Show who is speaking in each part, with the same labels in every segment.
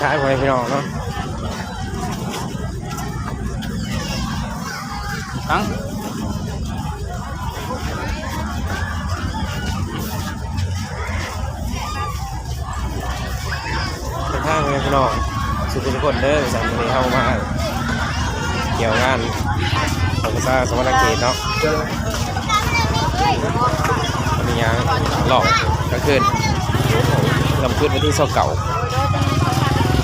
Speaker 1: ท้ายพ่อแม่พี่น้องเนาะ
Speaker 2: ทั้ง
Speaker 1: ทักทายพ่อแม่พี่น้องสุขุมทุกคนเด้อสามวันนี้เข้ามาเกี่ยวงานของภาษาสวรรค์เขตเนาะมีหยังหลอกก็คืนลำคืนวันที่เสาเก่า
Speaker 3: โอ้ยการกว่า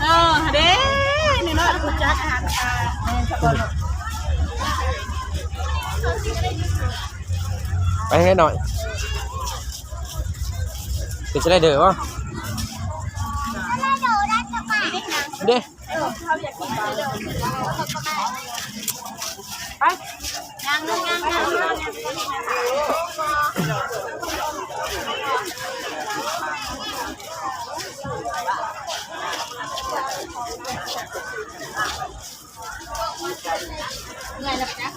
Speaker 4: เออเด้นี่เนาะกูจัดอาหารตาแม่นสะกด
Speaker 1: ไปให้หน่อย เป็นจะได้เด้อวะ
Speaker 3: แล้วเดี๋ยวได้จะมา
Speaker 1: เด้
Speaker 4: ไป
Speaker 3: ยังยังยังยัง
Speaker 1: บอก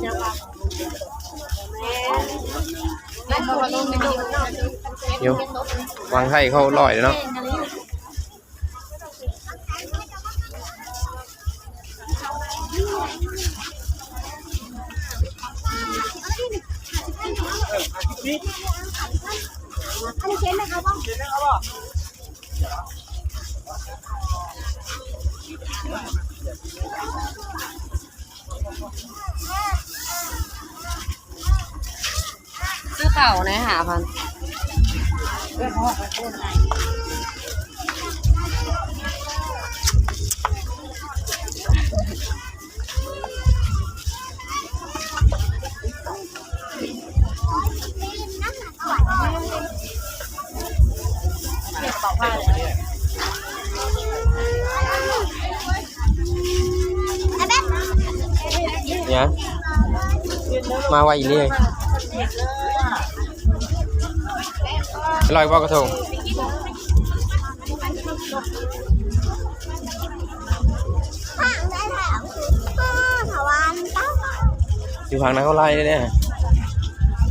Speaker 4: โมกมันเฮ็ดยังว่าแม่นบ่ว่าลงในดู
Speaker 1: เดี๋ยววางไข่เขาลอยเลยเนาะ
Speaker 3: อันนี้เช่นนะคะว่า
Speaker 4: ซื้ เข่านะหาพัน
Speaker 1: เนี่ยมาไวอีเลย ลอยบอกกระทง
Speaker 3: ห่างได้แล้วถาวรเก้า
Speaker 1: อยู่ฝั่งนั้นเขาไล่เลยเนี่ย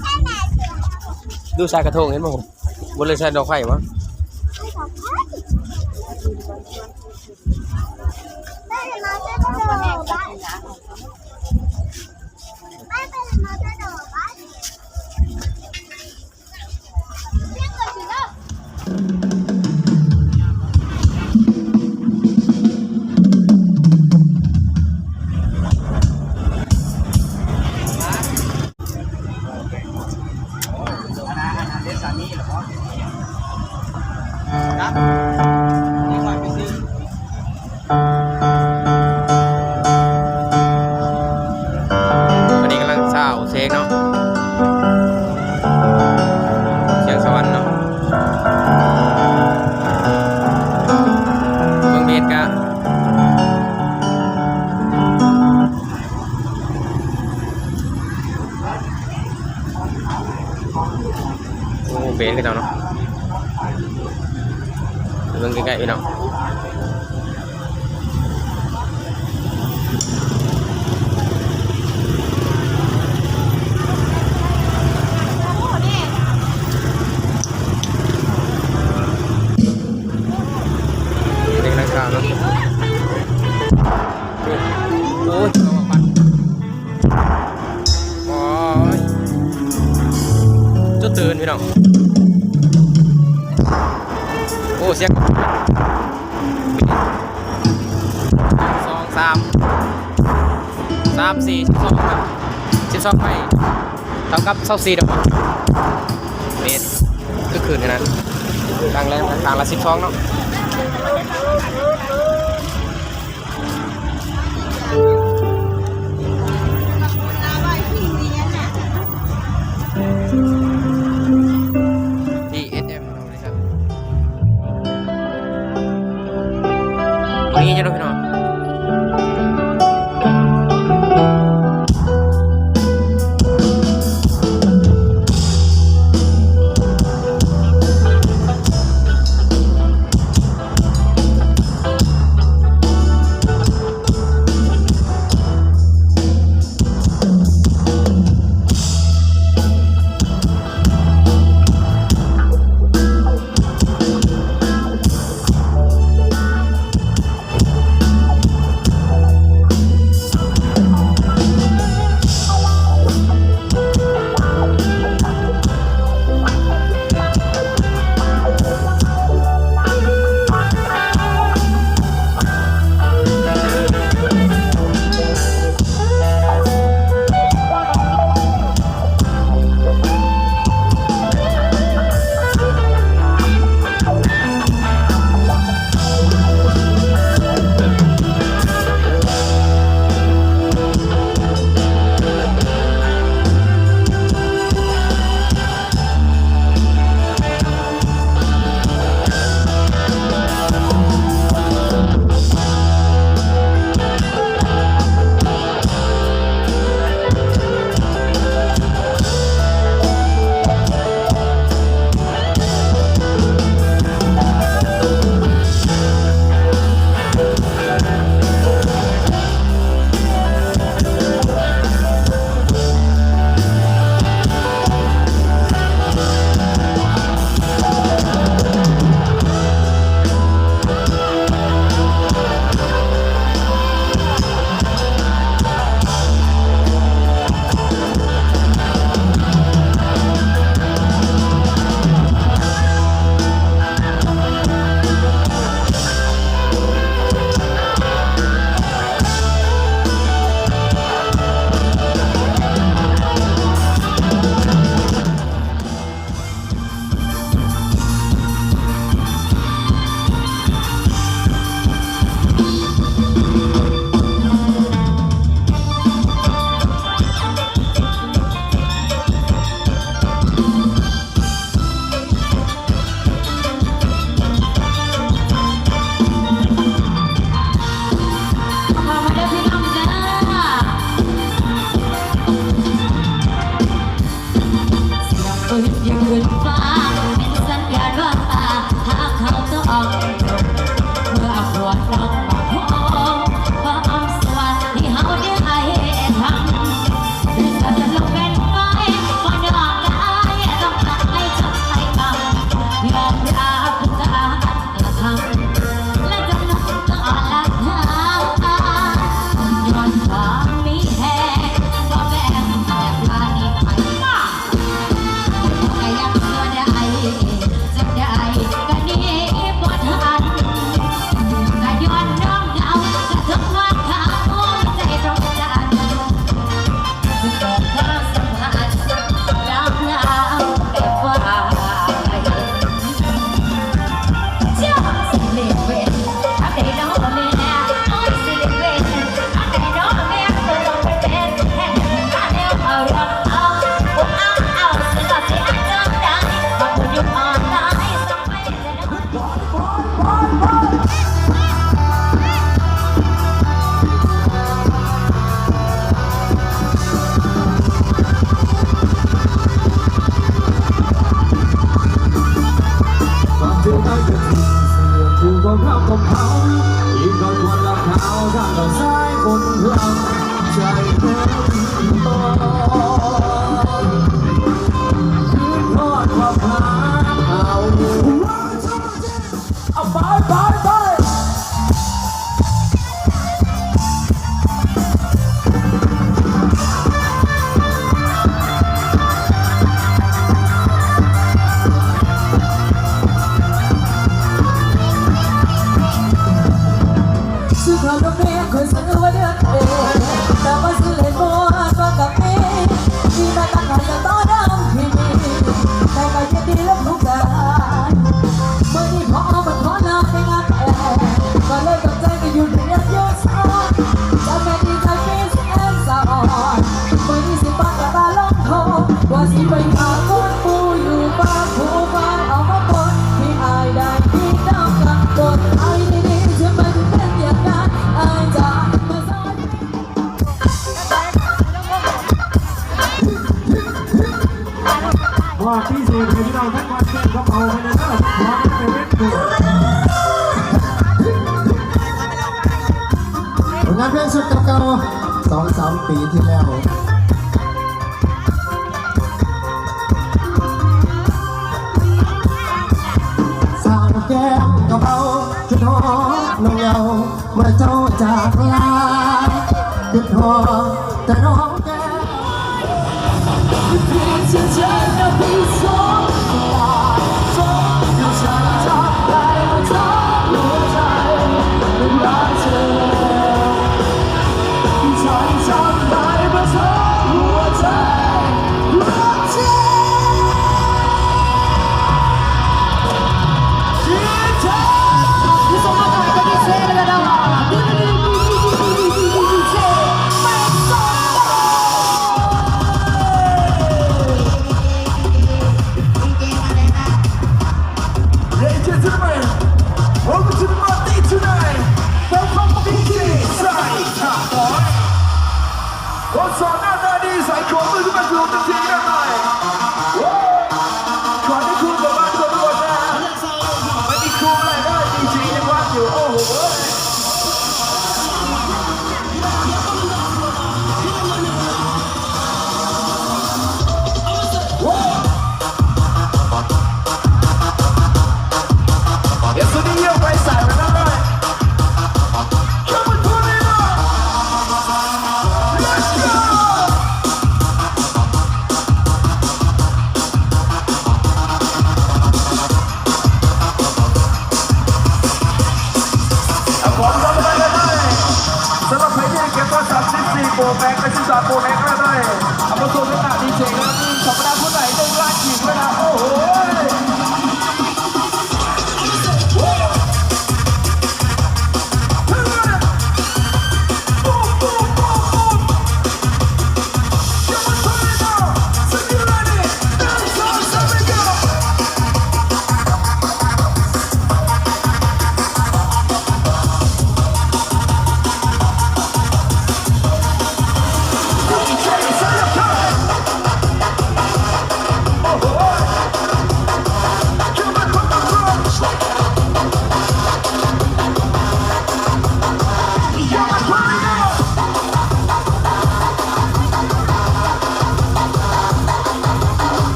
Speaker 3: แค่ไหนเสือ
Speaker 1: ดูชายกระทงเห็นไหมผมบนเลยชายดอกไข่ปะ
Speaker 3: Thank you. ามสี่
Speaker 1: สิบ
Speaker 5: สองครับสิบสองไม่เท่ากับเท่าสี่ดอกเมตรก็คืนกันนั้นทางแรกทางละสิบสองเนาะ bye, bye.
Speaker 6: ให้พี่น้องทั้งวันแจ้งกระเป๋าไปเลยนะขอให้เป็นเม็ดดู
Speaker 7: ผลงานเพลงสุดเก่าๆสองสามปีที่แล้วสาวแก้มกระเป๋าจุดหอมน้องเยาเมื่อเจ้าจากลาจุดหอแต่น้อง
Speaker 6: 坚强的不说。 ของรถไปเลยด้วยสำหรับใครที่เก็บตัว34โปรแม็กและ13โปรแม็กก็ได้เอามาส่งให้าดีเจครับขอบคุณผู้ใหญ่